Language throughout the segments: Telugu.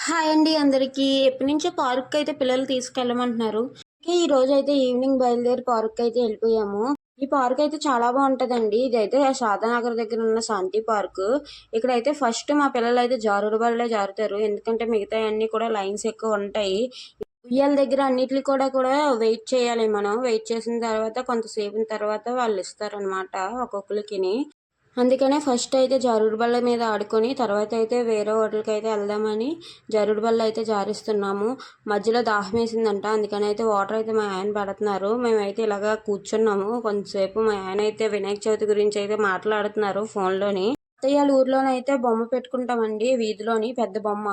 హాయ్ అండి అందరికీ. ఎప్పటి నుంచో పార్క్ అయితే పిల్లలు తీసుకెళ్ళమంటున్నారు. ఈ రోజు అయితే ఈవినింగ్ బయలుదేరి పార్క్ అయితే వెళ్ళిపోయాము. ఈ పార్క్ అయితే చాలా బాగుంటదండి. ఇదైతే శారదానగర్ దగ్గర ఉన్న శాంతి పార్క్. ఇక్కడైతే ఫస్ట్ మా పిల్లలు అయితే జారుడు బల్లే జారుతారు. ఎందుకంటే మిగతా అన్ని కూడా లైన్స్ ఎక్కువ ఉంటాయి. ఉయ్యాల దగ్గర అన్నిటిని కూడా కూడా వెయిట్ చేయాలి మనం. వెయిట్ చేసిన తర్వాత కొంతసేపు తర్వాత వాళ్ళు ఇస్తారనమాట ఒక్కొక్కరికిని అందుకనే ఫస్ట్ అయితే జారుడు బల్ల మీద ఆడుకొని తర్వాత అయితే వేరే హోటల్కి అయితే వెళ్దామని జారుడు బల్ల అయితే జారిస్తున్నాము. మధ్యలో దాహం వేసిందంట అందుకని అయితే వాటర్ అయితే మా ఆయన పెడుతున్నారు. మేమైతే ఇలాగా కూర్చున్నాము. కొంతసేపు మా ఆయన అయితే వినాయక చవితి గురించి అయితే మాట్లాడుతున్నారు ఫోన్లోని. అత్తయ్యాల ఊర్లోనైతే బొమ్మ పెట్టుకుంటామండి వీధిలోని పెద్ద బొమ్మ.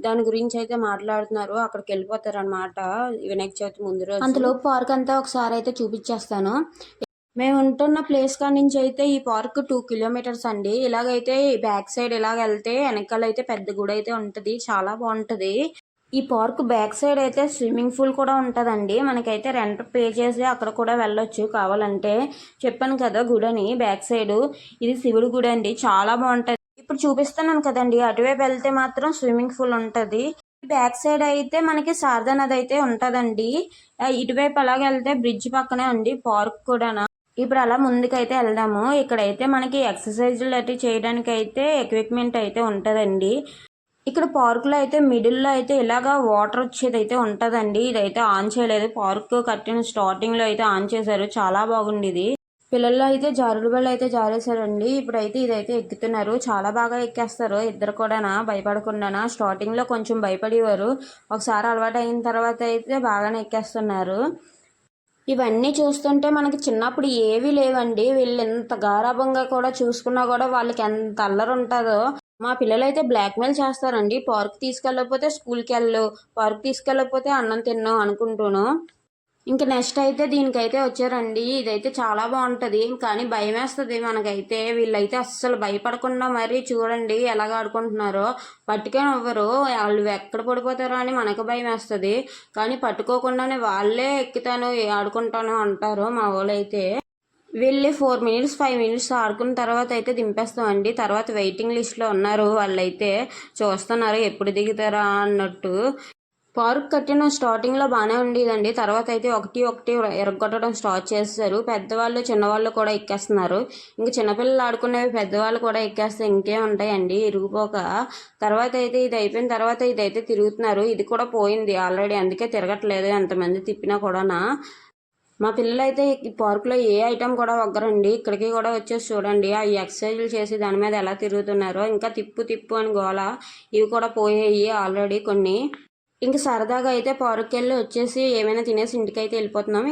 దాని గురించి అయితే మాట్లాడుతున్నారు. అక్కడికి వెళ్ళిపోతారు అనమాట వినాయక చవితి ముందు రోజు. అంతలోపు పార్క్ అంతా ఒకసారి అయితే చూపించేస్తాను. మేము ఉంటున్న ప్లేస్ కా నుంచి అయితే ఈ పార్క్ టూ కిలోమీటర్స్ అండి. ఇలాగైతే బ్యాక్ సైడ్ ఇలాగ వెళ్తే వెనకాల అయితే పెద్ద గుడి అయితే ఉంటుంది. చాలా బాగుంటుంది. ఈ పార్క్ బ్యాక్ సైడ్ అయితే స్విమ్మింగ్ పూల్ కూడా ఉంటుందండి. మనకైతే రెంట్ పే చేసి అక్కడ కూడా వెళ్ళొచ్చు కావాలంటే. చెప్పాను కదా గుడని బ్యాక్ సైడ్. ఇది శివుడి గుడి అండి. చాలా బాగుంటుంది. ఇప్పుడు చూపిస్తున్నాను కదండి. అటువైపు వెళ్తే మాత్రం స్విమ్మింగ్ పూల్ ఉంటుంది. బ్యాక్ సైడ్ అయితే మనకి శారదా నది అయితే ఉంటుందండి. ఇటువైపు అలాగే వెళ్తే బ్రిడ్జ్ పక్కనే ఉంది పార్క్ కూడా ఇప్పుడు అలా ముందుకైతే వెళ్దాము. ఇక్కడైతే మనకి ఎక్సర్సైజ్లు అయితే చేయడానికి అయితే ఎక్విప్మెంట్ అయితే ఉంటుందండి. ఇక్కడ పార్కులో అయితే మిడిల్లో అయితే ఇలాగా వాటర్ వచ్చేది అయితే ఉంటుందండి. ఇదైతే ఆన్ చేయలేదు. పార్క్ కట్టిన స్టార్టింగ్లో అయితే ఆన్ చేశారు. చాలా బాగుంది ఇది పిల్లల్లో అయితే జారుడు బళ్ళు అయితే జారేశారండి. ఇప్పుడైతే ఇదైతే ఎక్కుతున్నారు. చాలా బాగా ఎక్కేస్తారు. ఇద్దరు కూడానా భయపడకుండానా స్టార్టింగ్లో కొంచెం భయపడేవారు. ఒకసారి అలవాటు అయిన తర్వాత అయితే బాగానే ఎక్కేస్తున్నారు. ఇవన్నీ చూస్తుంటే మనకి చిన్నప్పుడు ఏవీ లేవండి. వీళ్ళు ఎంత గారాభంగా కూడా చూసుకున్నా కూడా వాళ్ళకి ఎంత అల్లరి ఉంటుందో. మా పిల్లలు అయితే బ్లాక్మెయిల్ చేస్తారండి. పార్క్ తీసుకెళ్ళకపోతే స్కూల్కి వెళ్ళు పార్క్ తీసుకెళ్ళకపోతే అన్నం తిన్నాం అనుకుంటూను. ఇంక నెక్స్ట్ అయితే దీనికైతే వచ్చారండి. ఇదైతే చాలా బాగుంటుంది. కానీ భయం వేస్తుంది మనకైతే. వీళ్ళైతే అస్సలు భయపడకుండా మరీ చూడండి ఎలాగ ఆడుకుంటున్నారో. పట్టుకొని ఇవ్వరు వాళ్ళు ఎక్కడ పడిపోతారో అని మనకు భయం వేస్తుంది కానీ పట్టుకోకుండానే వాళ్ళే ఎక్కుతాను ఆడుకుంటాను అంటారు మా వాళ్ళైతే. వెళ్ళి ఫోర్ మినిట్స్ ఫైవ్ మినిట్స్ ఆడుకున్న తర్వాత అయితే దింపేస్తామండి. తర్వాత వెయిటింగ్ లిస్ట్లో ఉన్నారు వాళ్ళైతే. చూస్తున్నారు ఎప్పుడు దిగుతారా అన్నట్టు. పార్క్ కట్టిన స్టార్టింగ్లో బాగానే ఉండేదండి. తర్వాత అయితే ఒకటి ఒకటి ఎరగొట్టడం స్టార్ట్ చేస్తారు పెద్దవాళ్ళు చిన్నవాళ్ళు కూడా ఎక్కేస్తున్నారు. ఇంకా చిన్నపిల్లలు ఆడుకునేవి పెద్దవాళ్ళు కూడా ఎక్కేస్తే ఇంకే ఉంటాయండి. ఇరిగిపోక. తర్వాత అయితే ఇది అయిపోయిన తర్వాత ఇది అయితే తిరుగుతున్నారు. ఇది కూడా పోయింది ఆల్రెడీ. అందుకే తిరగట్లేదు ఎంతమంది తిప్పినా కూడానా. మా పిల్లలు అయితే ఈ పార్కులో ఏ ఐటెం కూడా ఒగ్గరండి. ఇక్కడికి కూడా వచ్చేసి చూడండి. ఆ ఎక్సర్సైజులు చేసి దాని మీద ఎలా తిరుగుతున్నారో. ఇంకా తిప్పు తిప్పు అని గోల. ఇవి కూడా పోయాయి ఆల్రెడీ కొన్ని. ఇంక సరదాగా అయితే పార్క్కి వెళ్ళి వచ్చేసి ఏమైనా తినేసి ఇంటికి అయితే వెళ్ళిపోతున్నాం.